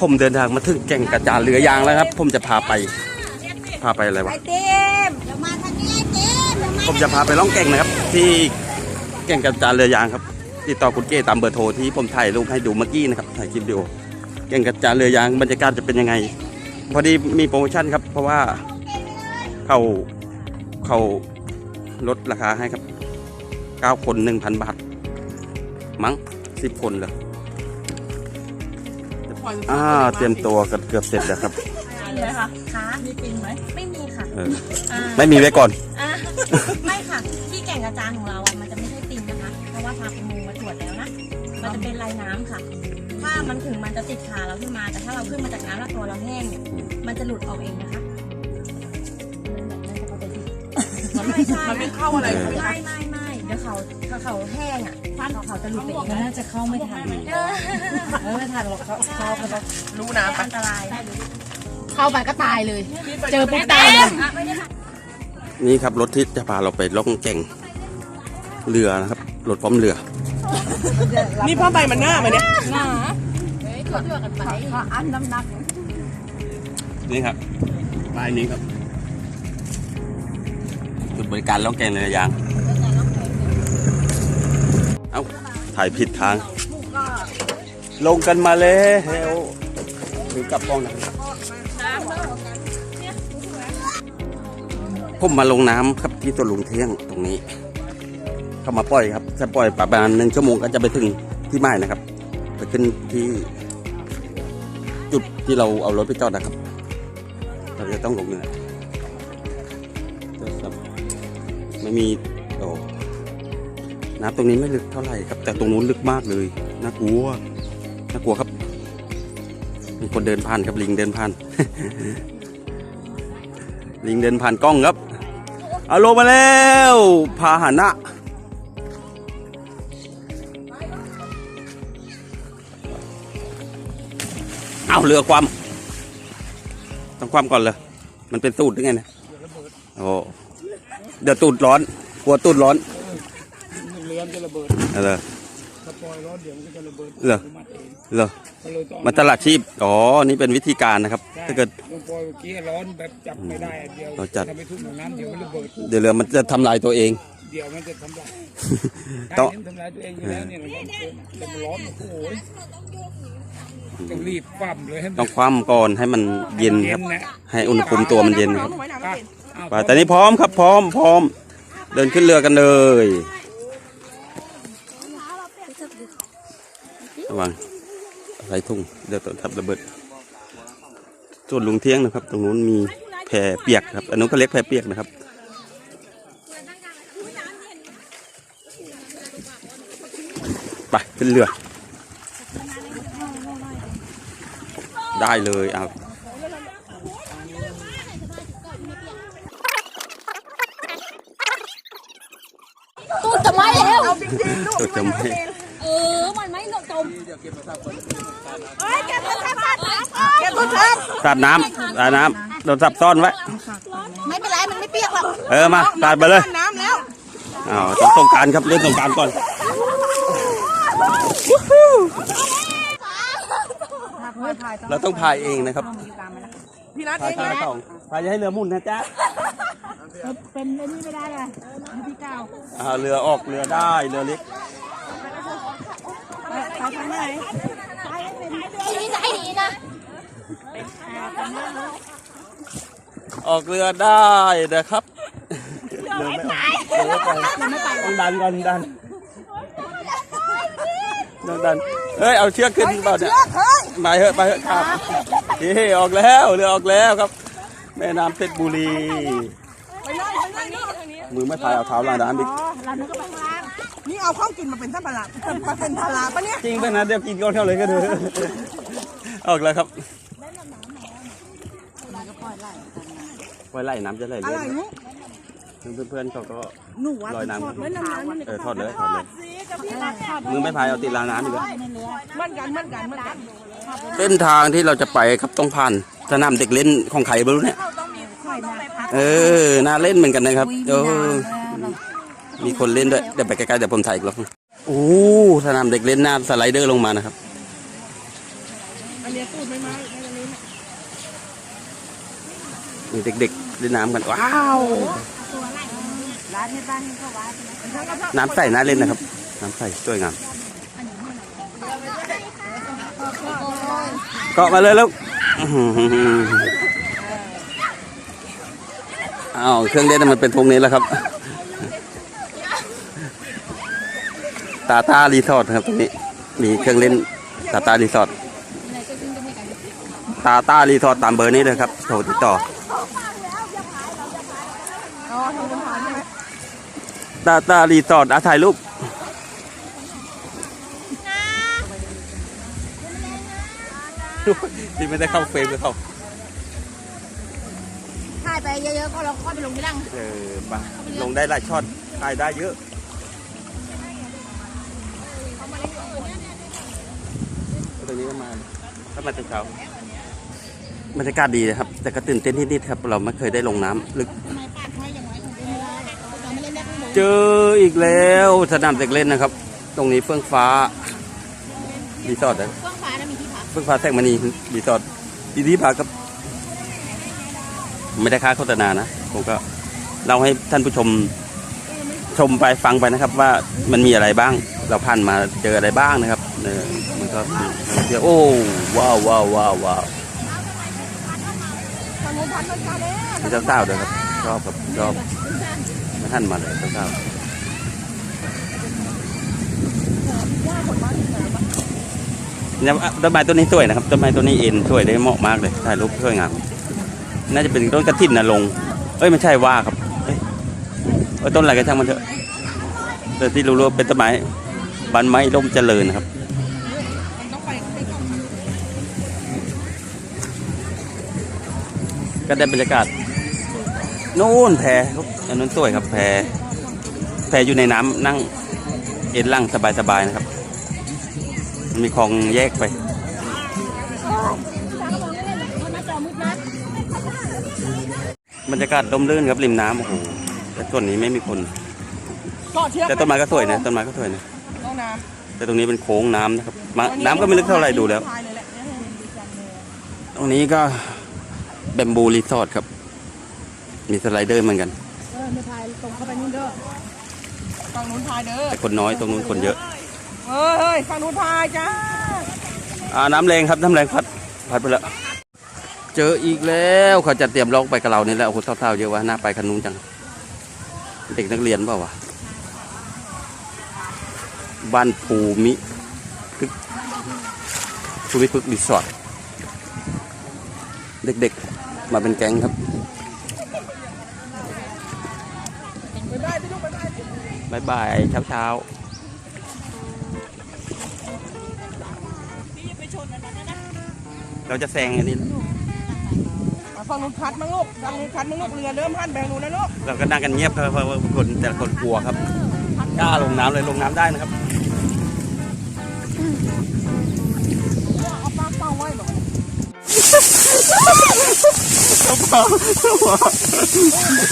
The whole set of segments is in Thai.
ผมเดินทางมาถึงแก่งกระจานเรือยางแล้วครับ ผมจะพาไป พาไปอะไรวะไอต็มเดี๋ยวมาทางนี้ไอต็มเดี๋ยวมาผมจะพาไปล่องแก่งนะครับ ที่แก่งกระจานเรือยางครับ ติดต่อคุณเก้ตามเบอร์โทรที่ผมถ่ายรูปให้ดูเมื่อกี้นะครับถ่ายคลิปวิดีโอแก่งกระจานเรือยางบรรยากาศจะเป็นยังไง พอดีมีโปรโมชั่นครับ เพราะว่าเขาเขาลดราคาให้ครับ 9 คน 1,000 บาท มั้ง 10 คนเลย อ่าเตรียมตัวกันเกือบเสร็จแล้วครับมีไหมคะคะมีปิงไหมไม่มีค่ะเอออ่าไม่มีไว้ก่อน อะไม่ค่ะ ที่แก่งกระจานของเราอะมันจะไม่ใช่ติงนะคะ เพราะว่าทางประมงมาตรวจแล้วนะ มันจะเป็นลายน้ำค่ะ ถ้ามันถึงมันจะติดขาเราขึ้นมา แต่ถ้าเราขึ้นมาจากน้ำแล้วตัวเราแห้งเนี่ยมันจะหลุดออกเองนะคะไม่ใช่ มันไม่เข้าอะไรเออไม่ไม่ไม่เดี๋ยวเขา ถ้าเขาแห้งอะเขาเขาจะหลุดไปเองน่าจะเข้าไม่ทันเออไม่ทันหรอกเขาเขาเขารู้นะอันตรายเข้าไปก็ตายเลย เจอปุ๊บตายเลยนี่ครับรถที่จะพาเราไปล่องแก่งเรือนะครับรถพร้อมเรือ นี่ผ้าใบมันหน้ามาเนี่ยหนาเขาเลือกกันไปเขาอันน้ำหนักนี่ครับป้ายนี้ครับจุดบริการล่องแก่งเรือยาง ถ่ายผิดทาง ลงกันมาแล้วถึงกลับกล้องนะผมมาลงน้ำครับที่ตัวลุงเที่ยงตรงนี้ เข้ามาปล่อยครับจะปล่อยประมาณหนึ่งชั่วโมงก็จะไปถึงที่หมายนะครับ ไปขึ้นที่ จุดที่เราเอารถไปจอดนะครับ เราจะต้องลงเรือครับไม่มีโอ้ น้ำตรงนี้ไม่ลึกเท่าไหร่ครับ แต่ตรงนู้นลึกมากเลยน่ากลัวน่ากลัวครับ มีคนเดินผ่านครับลิงเดินผ่าน ลิงเดินผ่านกล้องครับเอาลงมาแล้วพาหนะเอาเรือความต้องความก่อนเลย มันเป็นตูดหรือไงนะโอ้เดี๋ยวตูดร้อน กลัวตูดร้อน มันจะระเบิดเออถ้าปล่อยร้อนเดี๋ยวมันก็จะระเบิดเหรอมัดเองเหรอก็เลยต้องมันตลาดชีพอ๋อนี่เป็นวิธีการนะครับ ถ้าเกิดลงปล่อยเมื่อกี้ร้อนแบบจับไม่ได้เดียวเราจัดทำไปทุ่มน้ำเดี๋ยวมันระเบิดเดี๋ยวเรือมันจะทำลายตัวเองเดี๋ยวมันจะทำลายต้องใช่มันทำลายตัวเองอยู่แล้วเนี่ยร้อนเกินแต่มันร้อนโอ้โหต้องรีบปั้มเลยให้มันต้องคว่ำก่อนให้มันเย็นครับนะให้อุณหภูมิตัวมันเย็นครับอะอ้าวไปแต่นี้พร้อมครับพร้อมพร้อม เดินขึ้นเรือกันเลย ระวังไรทุ่งเดี๋ยวตัวทับระเบิดส่วนลุงเที่ยงนะครับ ตรงนู้นมีแพเปียกครับ อันนู้นก็เล็กแพเปียกนะครับไปขึ้นเรือ ได้เลยเอาตูดจะไหม้แล้วตัวจะไม่เออ มันไม่จมสาดน้ำสาดน้ำเราสับซ่อนไว้ ไม่เป็นไรมันไม่เปียกหรอกเออมาสาดไปเลยน้ำแล้วอ้าวต้องสงกรารครับเล่นสงกรารก่อนเราต้องพายเองนะครับพี่นัทพายเองพายสองพายอย่าให้เรือหมุนนะจ๊ะเป็นไอ้นี่ไม่ได้เลยพี่เก้าอ่าเรือออกเรือได้เรือเล็ก ไปทางไหนนี่ใจดีนะออกเรือได้นะครับเรือไม่ออกเรือไม่ไปต้องดันก่อนดันต้องดันเฮ้ยเอาเชือกขึ้นเปล่าเนี่ยไปเถอะไปเถอะครับเฮ้ออกแล้วเรือออกแล้วครับ แม่น้ำเพชรบุรีมือไม่พายเอาเท้าลาน้ำดินี่ เอาข้าวกินมาเป็นท่านพลาเป็นเป็นพลาปะเนี่ยจริงไปนะเดี๋ยวกินก้อนเท่าเลยก็เถอะออกแล้วครับปล่อยไล่น้ำจะไหลอะเรื่ไรอยนุ๊กเพื่อนๆเขาก็หนูว่าลอยน้ำทอดไว้นานๆมันเออทอดเลยทอดเลยมือไม่พายเอาติดรางน้ำดีกว่าเหมือนกันเหมือนกันเหมือนกันเส้นทางที่เราจะไปครับต้องผ่านสนามเด็กเล่นของใครไม่รู้เนี่ยเออน่าเล่นเหมือนกันนะครับเออ มีคนเล่นด้วยเดี๋ยวไปใกล้ๆเดี๋ยวผมถ่ายอีกรอบโอ้สนามเด็กเล่นหน้าสไลเดอร์ลงมานะครับอันเนี้ยตูดไม่มาไม่จะนี้มีเด็กๆเล่นน้ำกันว้าวร้านที่บ้านนี่เขาว่าใช่ไหมน้ำใสน่าเล่นนะครับ น้ำใสสวยงามเกาะมาเลยแล้วอื้อหืออ้าวเครื่องเล่นมันเป็นทรงนี้แล้วครับ ตาตารีสอร์ทครับตรงนี้มีเครื่องเล่นตาตารีสอร์ทตาตารีสอร์ทตามเบอร์นี้เลยครับโทรติดต่ออ๋อทำบุญทานใช่ไหมตาตารีสอร์ทอาถ่ายรูปที่ไม่ได้เข้าเฟรมเลยเขาถ่ายไปเยอะๆก็เราค่อยไปลงที่ดังเออปะลงได้หลายช็อตถ่ายได้เยอะ ตรงนี้ก็มาก็มาแต่เช้าบรรยากาศดีนะครับ แต่ก็ตื่นเต้นนิดๆครับ เราไม่เคยได้ลงน้ำลึกทำไมปาดให้อย่างไรของเวลาเราไม่เล่นได้ข้างบนเจออีกแล้วสนามเด็กเล่นนะครับ ตรงนี้เฟื่องฟ้ารีสอร์ทนะเครื่องฟ้าแล้วมีที่พักเฟื่องฟ้าแสงมณีรีสอร์ทดีดีพักครับไม่ได้ค่าโฆษณานะ ผมก็เล่าให้ท่านผู้ชม ชมไปฟังไปนะครับ ว่ามันมีอะไรบ้าง เราผ่านมาเจออะไรบ้างนะครับเออมันก็เดี๋ยวโอ้ว้าวว้าวว้าวว้าวทางนู้นพันมันมาแล้วมีเจ้าด้วยครับชอบครับชอบไม่ท่านมาเลยเจ้าๆเนี่ยต้นไม้ต้นนี้สวยนะครับต้นไม้ต้นนี้เอ็นสวยได้เหมาะมากเลยถ่ายรูปสวยงามน่าจะเป็นต้นกระถินนะลง เอ้ยไม่ใช่ว่าครับ อต้นอะไรกันช่างมันเถอะแต่ที่รู้ๆเป็นต้นไม้บันไม้ร่มเจริญครับก็ได้บรรยากาศนู่นแพรอันนั้นสวยครับ แพแพอยู่ในน้ำนั่งเอ็นล่างสบายๆนะครับ มีคลองแยกไปบรรยากาศร่มรื่นครับริมน้ำโอ้โห ส่วนนี้ไม่มีคนก็เทียบแต่ต้นไม้ก็สวยนะต้นไม้ก็สวยนะห้องน้แต่ตรงนี้เป็นโค้งน้ำนะครับมาำน้ำก็ไม่ลึกเท่าไหร่ดูแล้วถ่ายเลยแหละเนี่ยเห็นดีจังเลยตรงนี้ก็แบมบูรีสอร์ทครับ มีสไลเดอร์เหมือนกัน เออไม่ถ่ายตรงเข้าไปนู่นเด้อฝั่งนู้นถ่ายเด้อแต่คนน้อยตรงนู้นคนเยอะเฮ้ยเฮ้ยฝั่งนู้นถ่ายจ้าอ่าน้ำแรงครับน้ำแรงพัดพัดไปแล้วเจออีกแล้วเขาจะเตรียมล็อกไปกับเรานี่แหละโอ้โหเท่าๆเยอะวะน่าไปคันนู้นจัง เด็กนักเรียนเปล่าวะบ้านภูมิพึกภูมิพึกรีสอร์ทเด็กๆ มาเป็นแก๊งครับบายบายเช้าเช้าเราจะแซงอันนี้ ฝั่งนู้นคัดมั้งลูกฝั่งนู้นคัดมั้งลูกเรือเริ่มพันแบงนู้นนะลูกเราก็นั่งกันเงียบครับเพราะว่าคนแต่ละคนกลัวครับกล้าลงน้ำเลยลงน้ำได้นะครับเอาปากเป้าไว้บอก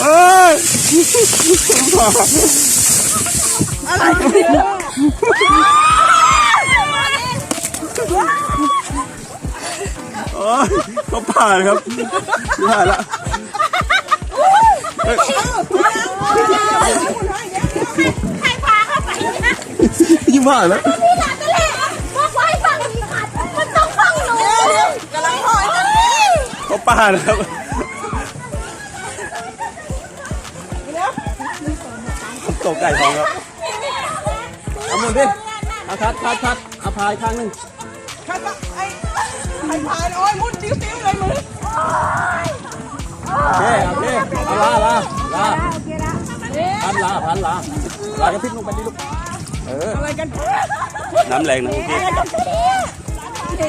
เอ้ยอะไรเนี่ย โอ้ยเขาผ่านครับผ่านละเฮ้ยใครพาเข้าไปนะยิ่งผ่านแล้วนี่หลานนั่นแหละบอกไว้ฝั่งนี้ค่ะมันต้องฝั่งหนูกำลังถอยกันเขาผ่านครับตกไก่ทองครับเอาหมดดิเอาทัดทัดทัดเอาพายข้างหนึ่งคัดปะ อเคโอเคเอาลาลาลาโอเคละพันลาพันลาลากระพริบลงไปดิลูกเอออะไรกันน้ำแรงนะโอเค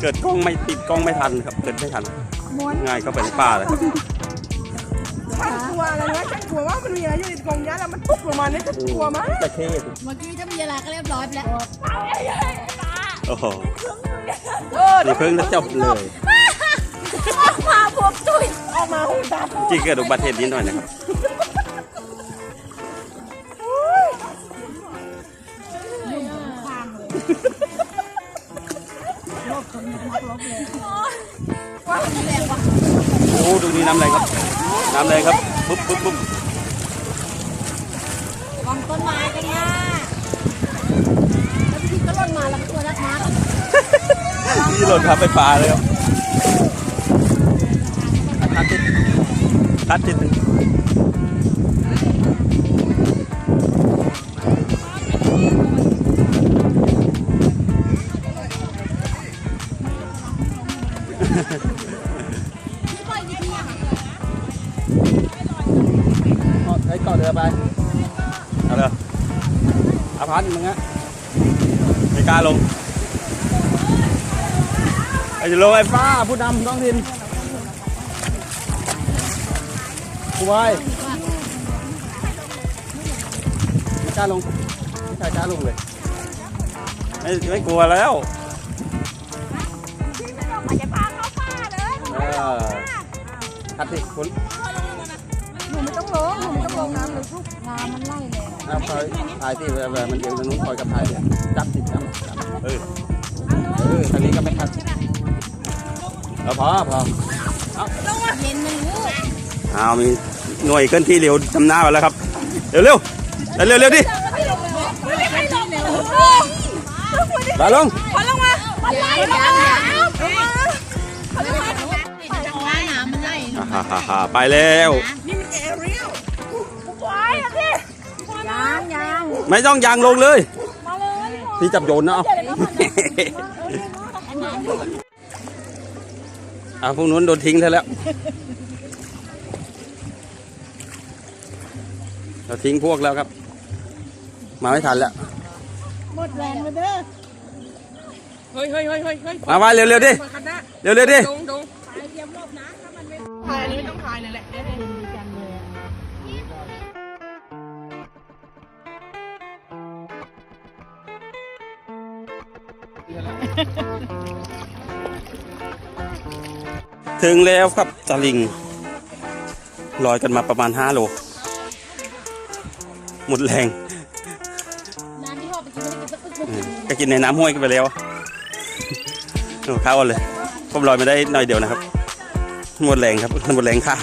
เกิดกล้องไม่ติดกล้องไม่ทันครับเกิดไม่ทันง่ายก็ไปในป่าเลยฉันกลัวอะไรนะฉันกลัวว่ามันมีอะไรอยู่ในกรงยาแล้วมันปุ๊บลงมาเนี่ยฉันกลัวมากตะเข้สิเมื่อกี้ถ้ามีอะไรก็เรียบร้อยไปแล้ว โอ้โหเออนี่เพิ่งจะจบเลยพาผมตุยออกมาหูตาปูจริงเกิดอุบัติเหตุนิดหน่อยนะครับเโอ้ดูนี่น้ำแรงครับ น้ำแรงครับ ปุ๊บปุ๊บปุ๊บ วางต้นไม้กันนะแล้ว พี่ก็หล่นมาแล้วตัวนักมานี่หล่นทับไปปลาเลยครับทัดติดทัดติดหนึ่งปล่อยนิดเดียวใช้ก่อนเรือไป เอาเลยเอาพันมึงฮะ ไม่กล้าลงไอ้จะลงไอ้ฟ้าผู้นำท้องถิ่นผู้ไว้ไม่กล้าลงไม่กล้ากล้าลงเลยไม่ไม่กลัวแล้วขัดสิคุณหนูไม่ต้องลงหนูไม่ต้องลงน้ำเลยลูกน้ำมันไล่เลย เอาคอยถ่ายที่แบบมันเอียงทางนู้นคอยกับถ่ายเนี่ยจับติดจับจับเออเออทางนี้ก็ไม่คัดเอาพอพอเย็นมันรู้เอามีหน่วยเคลื่อนที่เร็วจำหน้ามาแล้วครับ เร็วเร็วเร็วเร็วเร็วดิมาลงอย่าอย่าอย่าจะว่ายน้ำมันไล่ฮ่าฮ่าฮ่าไปแล้วนี่มันแอเรี ยลยังยังไม่ต้องยางลงเลยพี่จับโยนนะเอาเอาพวกนู้นโดนทิ้งซะแล้ว เราทิ้งพวกแล้วครับ มาไม่ทันแล้ว หมดแรงแล้วเด้อ เฮ้ยเฮ้ยเฮ้ยเฮ้ยเฮ้ยมาไปเร็วๆดิมาคันหน้าเร็วๆดิดงดงถ่ายอันนี้ไม่ต้องถ่ายเลยแหละ ถึงแล้วครับตะลิงลอยกันมาประมาณ 5 โล หมดแรง น้ำที่พ่อไปกินไม่ได้กินสักอึกก็กินในน้ำห้วยกันไปแล้วโอ้ข้าวเลยผมลอยมาได้หน่อยเดียวนะครับ หมดแรงครับ หมดแรงค่า